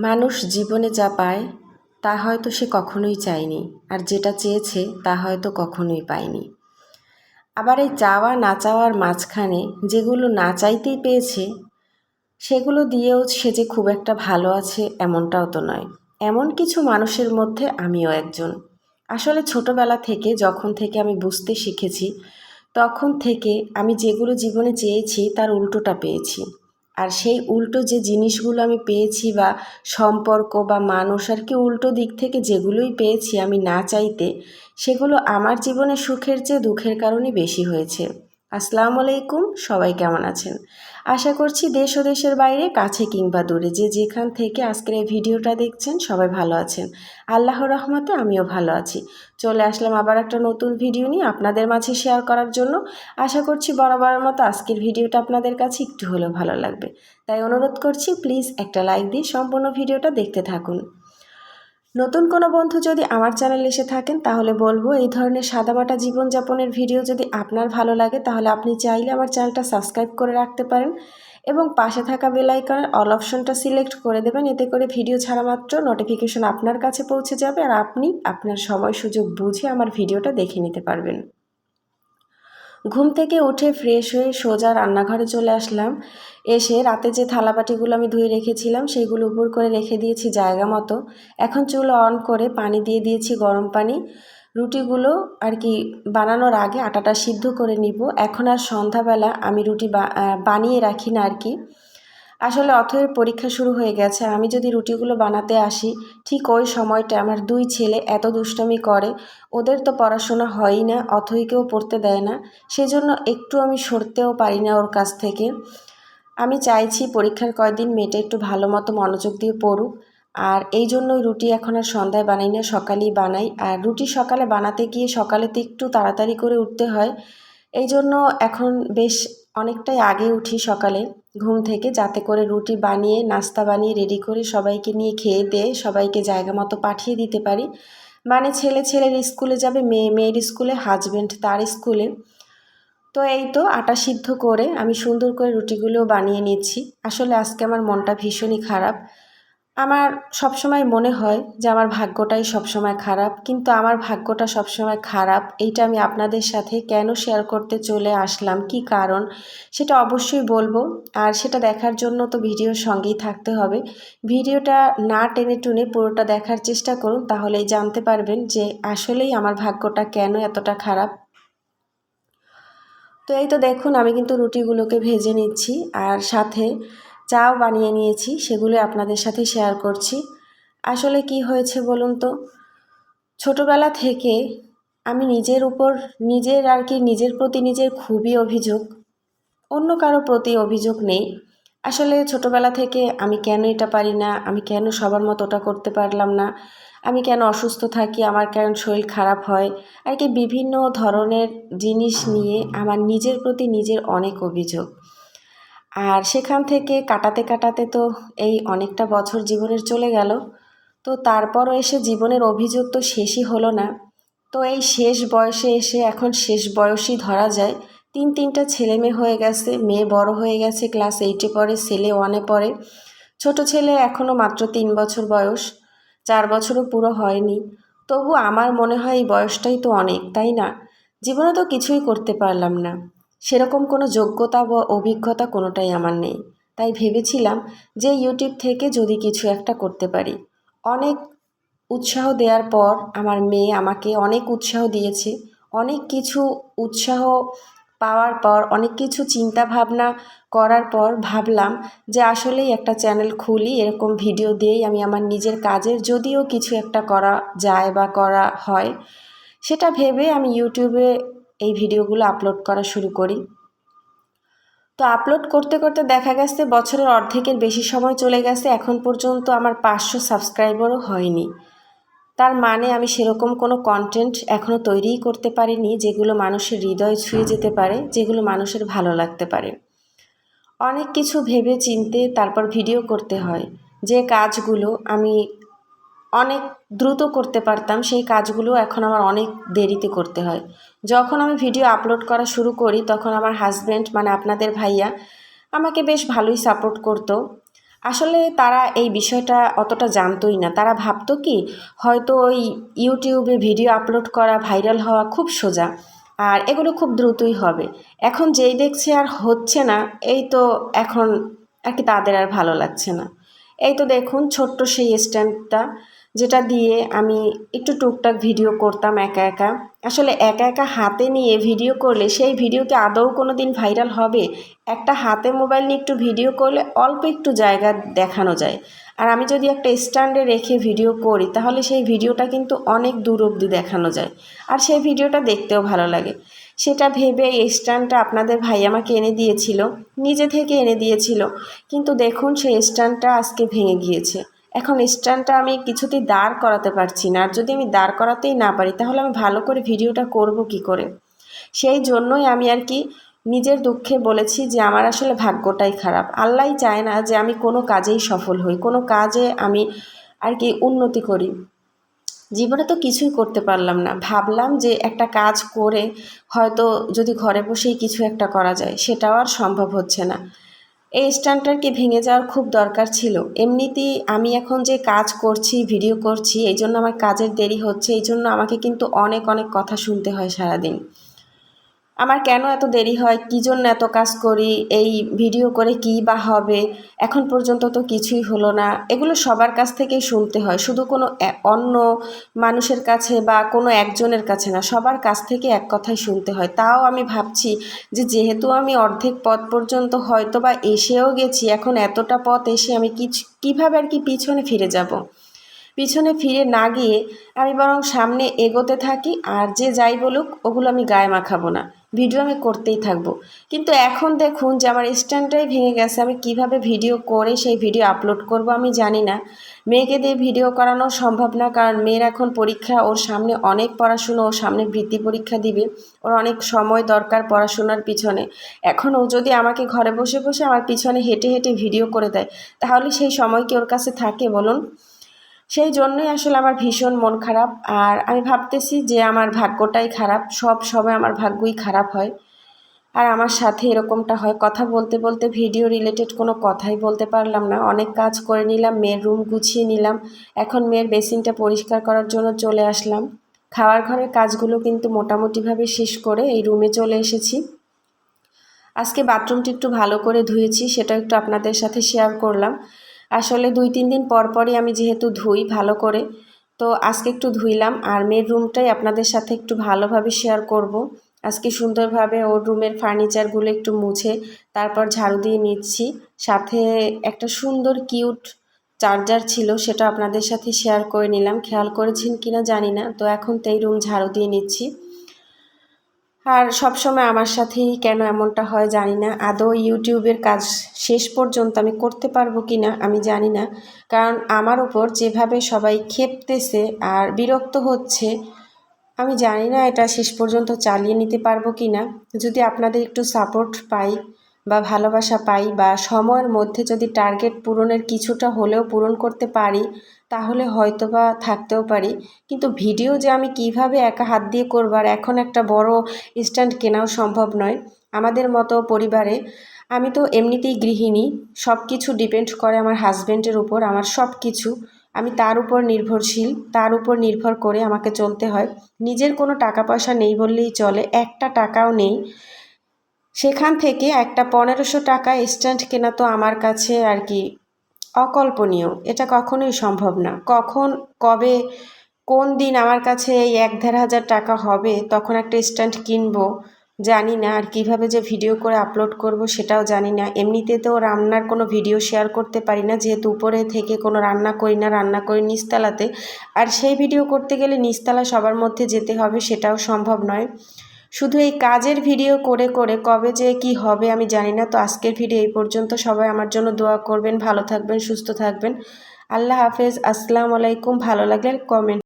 মানুষ জীবনে যা পায়, তা হয়তো সে কখনোই চায়নি, আর যেটা চেয়েছে, তা হয়তো কখনোই পায়নি। আবার এই চাওয়া না চাওয়ার মাঝখানে যেগুলো না চাইতেই পেয়েছে, সেগুলো দিয়েও সে যে খুব একটা ভালো আছে এমনটাও তো নয়। এমন কিছু মানুষের মধ্যে আমিও একজন। আসলে ছোটবেলা থেকে যখন থেকে আমি বুঝতে শিখেছি, তখন থেকে আমি যেগুলো জীবনে চেয়েছি, তার উল্টোটা পেয়েছি। আর সেই উল্টো যে জিনিসগুলো আমি পেয়েছি বা সম্পর্ক বা মানুষ আর কি উল্টো দিক থেকে যেগুলোই পেয়েছি আমি না চাইতে, সেগুলো আমার জীবনে সুখের চেয়ে দুঃখের কারণে বেশি হয়েছে। আসসালামু আলাইকুম, সবাই কেমন আছেন? আশা করছি দেশ ও দেশের বাইরে, কাছে কিংবা দূরে। যে যেখান থেকে আজকের এই ভিডিওটা দেখছেন, সবাই ভালো আছেন। আল্লাহর রহমতে আমিও ভালো আছি। চলে আসলাম আবার একটা নতুন ভিডিও নিয়ে আপনাদের মাঝে শেয়ার করার জন্য। আশা করছি বরাবরের মতো আজকের ভিডিওটা আপনাদের কাছে একটু হলেও ভালো লাগবে। তাই অনুরোধ করছি প্লিজ একটা লাইক দিয়ে সম্পূর্ণ ভিডিওটা দেখতে থাকুন। নতুন কোনো বন্ধু যদি আমার চ্যানেল এসে থাকেন, তাহলে বলব এই ধরনের সাদামাটা জীবনযাপনের ভিডিও যদি আপনার ভালো লাগে, তাহলে আপনি চাইলে আমার চ্যানেলটা সাবস্ক্রাইব করে রাখতে পারেন এবং পাশে থাকা বেলাইকনের অল অপশনটা সিলেক্ট করে দেবেন। এতে করে ভিডিও ছাড়া মাত্র নোটিফিকেশন আপনার কাছে পৌঁছে যাবে আর আপনি আপনার সময় সুযোগ বুঝে আমার ভিডিওটা দেখে নিতে পারবেন। ঘুম থেকে উঠে ফ্রেশ হয়ে সোজা রান্নাঘরে চলে আসলাম। এসে রাতে যে থালাবাটিগুলো আমি ধুয়ে রেখেছিলাম সেইগুলো উপর করে রেখে দিয়েছি জায়গা মতো। এখন চুল অন করে পানি দিয়ে দিয়েছি গরম পানি। রুটিগুলো আর কি বানানোর আগে আটাটা সিদ্ধ করে নিব। এখন আর সন্ধ্যাবেলা আমি রুটি বানিয়ে রাখি না আর কি। আসলে অথয়ের পরীক্ষা শুরু হয়ে গেছে। আমি যদি রুটিগুলো বানাতে আসি, ঠিক ওই সময়টা আমার দুই ছেলে এত দুষ্টমি করে, ওদের তো পড়াশোনা হয়ই না অথইকেও পড়তে দেয় না। সেজন্য একটু আমি সরতেও পারি না ওর কাছ থেকে। আমি চাইছি পরীক্ষার কয়দিন মেয়েটা একটু ভালো মতো মনোযোগ দিয়ে পড়ুক। আর এই জন্যই রুটি এখন আর সন্ধ্যায় বানাই না, সকালেই বানাই। আর রুটি সকালে বানাতে গিয়ে সকালে তো একটু তাড়াতাড়ি করে উঠতে হয়। এই জন্য এখন বেশ অনেকটাই আগে উঠি সকালে, ঘুম থেকে, যাতে করে রুটি বানিয়ে, নাস্তা বানিয়ে রেডি করে সবাইকে নিয়ে খেয়ে দিয়ে সবাইকে জায়গা মতো পাঠিয়ে দিতে পারি। মানে ছেলে ছেলের স্কুলে যাবে, মেয়ে মেয়ের স্কুলে হাজব্যান্ড তার স্কুলে। তো এই তো আটা সিদ্ধ করে আমি সুন্দর করে রুটিগুলোও বানিয়ে নিচ্ছি। আসলে আজকে আমার মনটা ভীষণই খারাপ। আমার সবসময় মনে হয় যে আমার ভাগ্যটাই সবসময় খারাপ, কিন্তু আমার ভাগ্যটা সবসময় খারাপ। এইটা আমি আপনাদের সাথে কেন শেয়ার করতে চলে আসলাম? কি কারণ? সেটা অবশ্যই বলব। আর সেটা দেখার জন্য তো ভিডিওর সঙ্গেই থাকতে হবে। ভিডিওটা না টেনে টুনে পুরোটা দেখার চেষ্টা করুন, তাহলেই জানতে পারবেন যে আসলেই আমার ভাগ্যটা কেন এতটা খারাপ। তো এই তো দেখুন, আমি কিন্তু রুটিগুলোকে ভেজে নিচ্ছি। আর সাথে চাও বানিয়ে নিয়েছি, সেগুলো আপনাদের সাথে শেয়ার করছি। আসলে কি হয়েছে বলুন তো? ছোটোবেলা থেকে আমি নিজের উপর, নিজের আর কি নিজের প্রতি নিজের খুবই অভিযোগ। অন্য কারও প্রতি অভিযোগ নেই। আসলে ছোটোবেলা থেকে আমি কেন এটা পারি না? আমি কেন সবার মতো ওটা করতে পারলাম না? আমি কেন অসুস্থ থাকি? আমার কেন শরীর খারাপ হয়? আর কি বিভিন্ন ধরনের জিনিস নিয়ে আমার নিজের প্রতি নিজের অনেক অভিযোগ। আর সেখান থেকে কাটাতে কাটাতে তো এই অনেকটা বছর জীবনের চলে গেল। তো তারপরও এসে জীবনের অভিযোগ তো শেষই হলো না। তো এই শেষ বয়সে এসে এখন শেষ বয়সই ধরা যায়। তিন তিনটা ছেলে মেয়ে হয়ে গেছে, মেয়ে বড় হয়ে গেছে, ক্লাস এইটে পড়ে, ছেলে ওয়ানে পড়ে। ছোট ছেলে এখনও মাত্র তিন বছর বয়স, চার বছরও পুরো হয়নি। তবু আমার মনে হয় এই বয়সটাই তো অনেক, তাই না? জীবনে তো কিছুই করতে পারলাম না। সেরকম কোনো যোগ্যতা বা অভিজ্ঞতা কোনোটাই আমার নেই। তাই ভেবেছিলাম যে ইউটিউব থেকে যদি কিছু একটা করতে পারি। অনেক উৎসাহ দেওয়ার পর আমার মেয়ে আমাকে অনেক উৎসাহ দিয়েছে। অনেক কিছু উৎসাহ পাওয়ার পর, অনেক কিছু চিন্তা ভাবনা করার পর ভাবলাম যে আসলেই একটা চ্যানেল খুলি, এরকম ভিডিও দিয়েই আমি আমার নিজের কাজের যদিও কিছু একটা করা যায় বা করা হয়। সেটা ভেবে আমি ইউটিউবে এই ভিডিওগুলো আপলোড করা শুরু করি। তো আপলোড করতে করতে দেখা গেছে বছরের অর্ধেকের বেশি সময় চলে গেছে, এখন পর্যন্ত আমার পাঁচশো সাবস্ক্রাইবারও হয়নি। তার মানে আমি সেরকম কোনো কন্টেন্ট এখনও তৈরিই করতে পারিনি, যেগুলো মানুষের হৃদয় ছুঁয়ে যেতে পারে, যেগুলো মানুষের ভালো লাগতে পারে। অনেক কিছু ভেবে চিনতে তারপর ভিডিও করতে হয়। যে কাজগুলো আমি অনেক দ্রুত করতে পারতাম, সেই কাজগুলো এখন আমার অনেক দেরিতে করতে হয়। যখন আমি ভিডিও আপলোড করা শুরু করি, তখন আমার হাজব্যান্ড মানে আপনাদের ভাইয়া, আমাকে বেশ ভালোই সাপোর্ট করতো। আসলে তারা এই বিষয়টা অতটা জানতোই না। তারা ভাবতো কি, হয়তো ওই ইউটিউবে ভিডিও আপলোড করা ভাইরাল হওয়া খুব সোজা, আর এগুলো খুব দ্রুতই হবে। এখন যেই দেখছে আর হচ্ছে না, এই তো এখন আর কি তাদের আর ভালো লাগছে না। এই তো দেখুন, ছোট্ট সেই স্ট্যান্ডটা যেটা দিয়ে আমি একটু টুকটাক ভিডিও করতাম একা একা। আসলে একা একা হাতে নিয়ে ভিডিও করলে সেই ভিডিওকে আদৌ কোনো দিন ভাইরাল হবে? একটা হাতে মোবাইল নিয়ে একটু ভিডিও করলে অল্প একটু জায়গা দেখানো যায়। আর আমি যদি একটা স্ট্যান্ডে রেখে ভিডিও করি, তাহলে সেই ভিডিওটা কিন্তু অনেক দূর অবধি দেখানো যায়। আর সেই ভিডিওটা দেখতেও ভালো লাগে। সেটা ভেবে এই স্ট্যান্ডটা আপনাদের ভাই আমাকে এনে দিয়েছিল, নিজে থেকে এনে দিয়েছিল। কিন্তু দেখুন সেই স্ট্যান্ডটা আজকে ভেঙে গিয়েছে। এখন স্ট্যান্ডটা আমি কিছুতেই দাঁড় করাতে পারছি না। আর যদি আমি দাঁড় করাতেই না পারি, তাহলে আমি ভালো করে ভিডিওটা করব কি করে? সেই জন্যই আমি আর কি নিজের দুঃখে বলেছি যে আমার আসলে ভাগ্যটাই খারাপ। আল্লাহই চায় না যে আমি কোনো কাজেই সফল হই, কোনো কাজে আমি আর কি উন্নতি করি। জীবনে তো কিছুই করতে পারলাম না। ভাবলাম যে একটা কাজ করে হয়তো যদি ঘরে বসেই কিছু একটা করা যায়, সেটাও আর সম্ভব হচ্ছে না। এই স্ট্যান্ডটার কি ভেঙে যাওয়ার খুব দরকার ছিল। এমনিতেই আমি এখন যে কাজ করছি, ভিডিও করছি, এই জন্য আমার কাজের দেরি হচ্ছে, এই জন্য আমাকে কিন্তু অনেক অনেক কথা শুনতে হয় সারাদিন। আমার কেন এত দেরি হয়? কী জন্য এত কাজ করি? এই ভিডিও করে কী বা হবে? এখন পর্যন্ত তো কিছুই হলো না। এগুলো সবার কাছ থেকেই শুনতে হয়। শুধু কোনো অন্য মানুষের কাছে বা কোনো একজনের কাছে না, সবার কাছ থেকে এক কথাই শুনতে হয়। তাও আমি ভাবছি যে যেহেতু আমি অর্ধেক পথ পর্যন্ত হয়তো বা এসেও গেছি, এখন এতটা পথ এসে আমি কিছু, কীভাবে আর কি পিছনে ফিরে যাব? পিছনে ফিরে না গিয়ে আমি বরং সামনে এগোতে থাকি, আর যে যাই বলুক, ওগুলো আমি গায়ে মাখাবো না। ভিডিও আমি করতেই থাকব। কিন্তু এখন দেখুন যে আমার স্ট্যান্ডটাই ভেঙে গেছে, আমি কীভাবে ভিডিও করে সেই ভিডিও আপলোড করব আমি জানি না। মেয়েকে দিয়ে ভিডিও করানো সম্ভব না, কারণ মেয়ের এখন পরীক্ষা, ওর সামনে অনেক পড়াশুনো, ওর সামনে বৃত্তি পরীক্ষা দিবে, ওর অনেক সময় দরকার পড়াশোনার পিছনে। এখন ও যদি আমাকে ঘরে বসে বসে আমার পিছনে হেঁটে হেঁটে ভিডিও করে দেয়, তাহলে সেই সময় কি ওর কাছে থাকে বলুন? সেই জন্যই আসলে আমার ভীষণ মন খারাপ। আর আমি ভাবতেছি যে আমার ভাগ্যটাই খারাপ, সব সময় আমার ভাগ্যই খারাপ হয়। আর আমার সাথে এরকমটা হয়। কথা বলতে বলতে ভিডিও রিলেটেড কোনো কথাই বলতে পারলাম না। অনেক কাজ করে নিলাম, মেয়ের রুম গুছিয়ে নিলাম। এখন মেয়ের বেসিনটা পরিষ্কার করার জন্য চলে আসলাম। খাওয়ার ঘরের কাজগুলো কিন্তু মোটামুটিভাবে শেষ করে এই রুমে চলে এসেছি। আজকে বাথরুমটি একটু ভালো করে ধুয়েছি, সেটা একটু আপনাদের সাথে শেয়ার করলাম। আসলে দুই, তিন দিন পর পরই আমি যেহেতু ধুই ভালো করে, তো আজকে একটু ধুইলাম আর মেয়ের রুমটাই আপনাদের সাথে একটু ভালোভাবে শেয়ার করব। আজকে সুন্দরভাবে ওর রুমের ফার্নিচারগুলো একটু মুছে তারপর ঝাড়ু দিয়ে নিচ্ছি। সাথে একটা সুন্দর কিউট চার্জার ছিল সেটা আপনাদের সাথে শেয়ার করে নিলাম। খেয়াল করেছেন কিনা জানি না, তো এখন তো এই রুম ঝাড়ু দিয়ে নিচ্ছি। আর সব সময় আমার সাথেই কেন এমনটা হয় জানি না। আদৌ ইউটিউবের কাজ শেষ পর্যন্ত আমি করতে পারব কি না আমি জানি না। কারণ আমার ওপর যেভাবে সবাই খেপতেছে আর বিরক্ত হচ্ছে, আমি জানি না এটা শেষ পর্যন্ত চালিয়ে নিতে পারব কি না যদি আপনাদের একটু সাপোর্ট পাই বা ভালোবাসা পাই বা সময়ের মধ্যে যদি টার্গেট পূরণের কিছুটা হলেও পূরণ করতে পারি তাহলে হয়তো বা থাকতেও পারি। কিন্তু ভিডিও যে আমি কীভাবে একা হাত দিয়ে করব আর এখন একটা বড় স্ট্যান্ড কেনাও সম্ভব নয় আমাদের মতো পরিবারে। আমি তো এমনিতেই গৃহিণী সব কিছু ডিপেন্ড করে আমার হাজব্যান্ডের উপর, আমার সব কিছু আমি তার উপর নির্ভরশীল, তার উপর নির্ভর করে আমাকে চলতে হয়। নিজের কোনো টাকা পয়সা নেই বললেই চলে, একটা টাকাও নেই। সেখান থেকে একটা পনেরোশো টাকা স্ট্যান্ড কেনা তো আমার কাছে আর কি অকল্পনীয়। এটা কখনোই সম্ভব না। কখন, কবে, কোন দিন আমার কাছে এই এক দেড় হাজার টাকা হবে, তখন একটা স্ট্যান্ড কিনবো, জানি না আর কীভাবে যে ভিডিও করে আপলোড করব সেটাও জানি না। এমনিতে তো রান্নার কোনো ভিডিও শেয়ার করতে পারি না, যেহেতু উপরে থেকে কোনো রান্না করি না, রান্না করি নিচতলাতে আর সেই ভিডিও করতে গেলে নিচতলা সবার মধ্যে যেতে হবে সেটাও সম্ভব নয়। শুধু এই কাজের ভিডিও করে করে কবে যে কি হবে আমি জানি না। তো আজকের ভিডিও এই পর্যন্ত। সবাই আমার জন্য দোয়া করবেন, ভালো থাকবেন, সুস্থ থাকবেন। আল্লাহ হাফেজ। আসসালামু আলাইকুম। ভালো লাগলে কমেন্ট